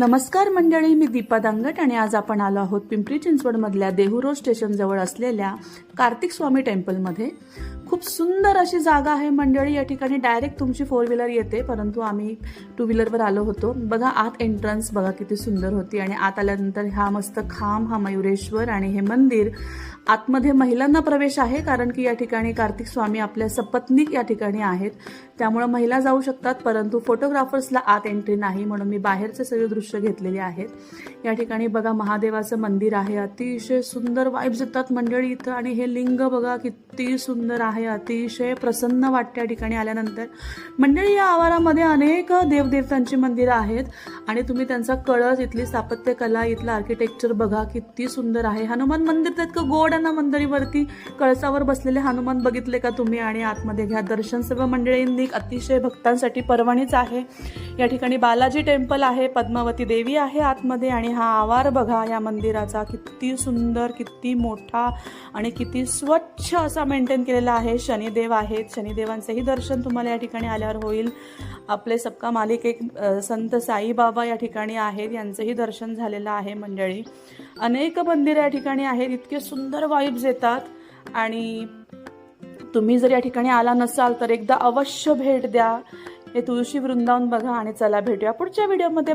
नमस्कार मंडळी मी दीपा दांगट आणि आज आपण आलो आहोत पिंपरी चिंचवडमधल्या देहुरोड स्टेशनजवळ असलेल्या कार्तिक स्वामी टेम्पलमध्ये. खूप सुंदर अशी जागा आहे मंडळी या ठिकाणी डायरेक्ट तुमची फोर व्हीलर येते परंतु आम्ही टू व्हीलरवर आलो होतो. बघा आत एंट्रन्स बघा किती सुंदर होती आणि आत आल्यानंतर हा मस्त खांब हा मयुरेश्वर आणि हे मंदिर. आतमध्ये महिलांना प्रवेश आहे कारण की या ठिकाणी कार्तिक स्वामी आपल्या सपत्नीक या ठिकाणी आहेत. त्यामुळे महिला जाऊ शकतात परंतु फोटोग्राफर्सला आत एंट्री नाही म्हणून मी बाहेरचे सगळे दृश्य घेतलेले आहेत. या ठिकाणी बघा महादेवाचं मंदिर आहे. अतिशय सुंदर वाईब्स येतात मंडळी इथं. आणि हे लिंग बघा किती सुंदर आहे. अतिशय प्रसन्न वाटते या ठिकाणी आल्यानंतर. मंडळी या आवारामध्ये अनेक देवदेवतांची मंदिरं आहेत. आणि तुम्ही त्यांचा कळस इथली स्थापत्य कला इथलं आर्किटेक्चर बघा किती सुंदर आहे. हनुमान मंदिर तर इतकं गोड आहे ना मंदिरीवरती? कळसावर बसलेले हनुमान बघितले का तुम्ही? आणि आतमध्ये घ्या. दर्शन सर्व मंडळींनी अतिशय भक्तांसाठी परवानीच आहे. या ठिकाणी बालाजी टेम्पल आहे पद्मावती देवी आहे आतमध्ये आणि हा आवार बघा या मंदिराचा. किती सुंदर किती मोठा आणि किती स्वच्छ असा मेंटेन केलेला आहे. शनिदेव आहेत. शनिदेवांचंही दर्शन तुम्हाला या ठिकाणी आल्यावर होईल. आपले सबका मालिक एक संत साईबाबा या ठिकाणी आहेत. यांचंही दर्शन झालेलं आहे मंडळी. अनेक मंदिरं या ठिकाणी आहेत. इतके सुंदर वाईब्स येतात. आणि तुम्ही जर या ठिकाणी आला नसाल तर एकदा अवश्य भेट द्या. हे तुळशी वृंदावन बघा आणि चला भेटूया पुढच्या व्हिडिओमध्ये